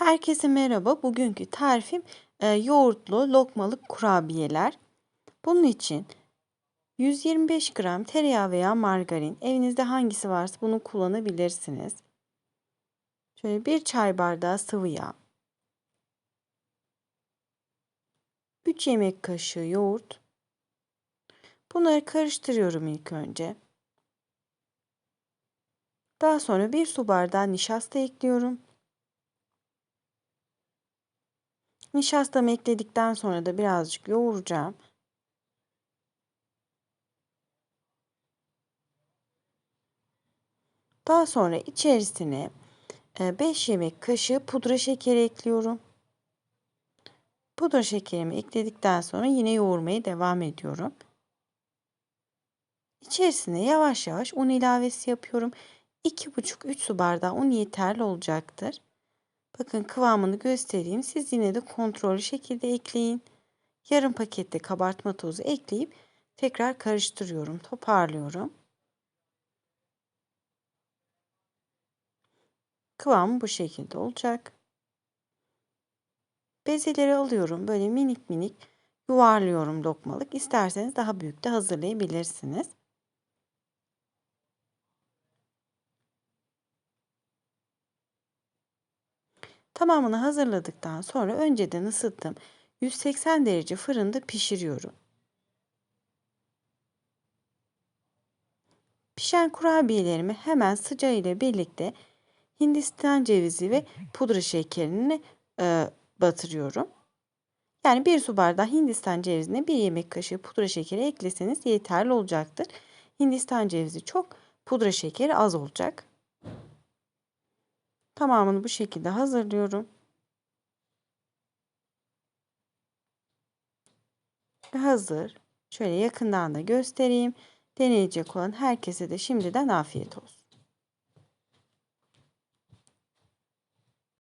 Herkese merhaba. Bugünkü tarifim e, yoğurtlu lokmalık kurabiyeler. Bunun için 125 gram tereyağı veya margarin, evinizde hangisi varsa bunu kullanabilirsiniz. Şöyle bir çay bardağı sıvı yağ. 3 yemek kaşığı yoğurt. Bunları karıştırıyorum ilk önce. Daha sonra bir su bardağı nişasta ekliyorum. Nişastamı ekledikten sonra da birazcık yoğuracağım. Daha sonra içerisine 5 e, yemek kaşığı pudra şekeri ekliyorum. Pudra şekerimi ekledikten sonra yine yoğurmaya devam ediyorum. İçerisine yavaş yavaş un ilavesi yapıyorum. 2,5-3 su bardağı un yeterli olacaktır. Bakın kıvamını göstereyim. Siz yine de kontrollü şekilde ekleyin. Yarım pakette kabartma tozu ekleyip tekrar karıştırıyorum, toparlıyorum. Kıvamı bu şekilde olacak. Bezeleri alıyorum. Böyle minik minik yuvarlıyorum lokmalık. İsterseniz daha büyük de hazırlayabilirsiniz. Tamamını hazırladıktan sonra önceden ısıttım. 180 derece fırında pişiriyorum. Pişen kurabiyelerimi hemen sıcağı ile birlikte Hindistan cevizi ve pudra şekerini e, batırıyorum. Yani bir su bardağı Hindistan cevizine bir yemek kaşığı pudra şekeri ekleseniz yeterli olacaktır. Hindistan cevizi çok, pudra şekeri az olacak. Tamamını bu şekilde hazırlıyorum. Hazır. Şöyle yakından da göstereyim. Deneyecek olan herkese de şimdiden afiyet olsun.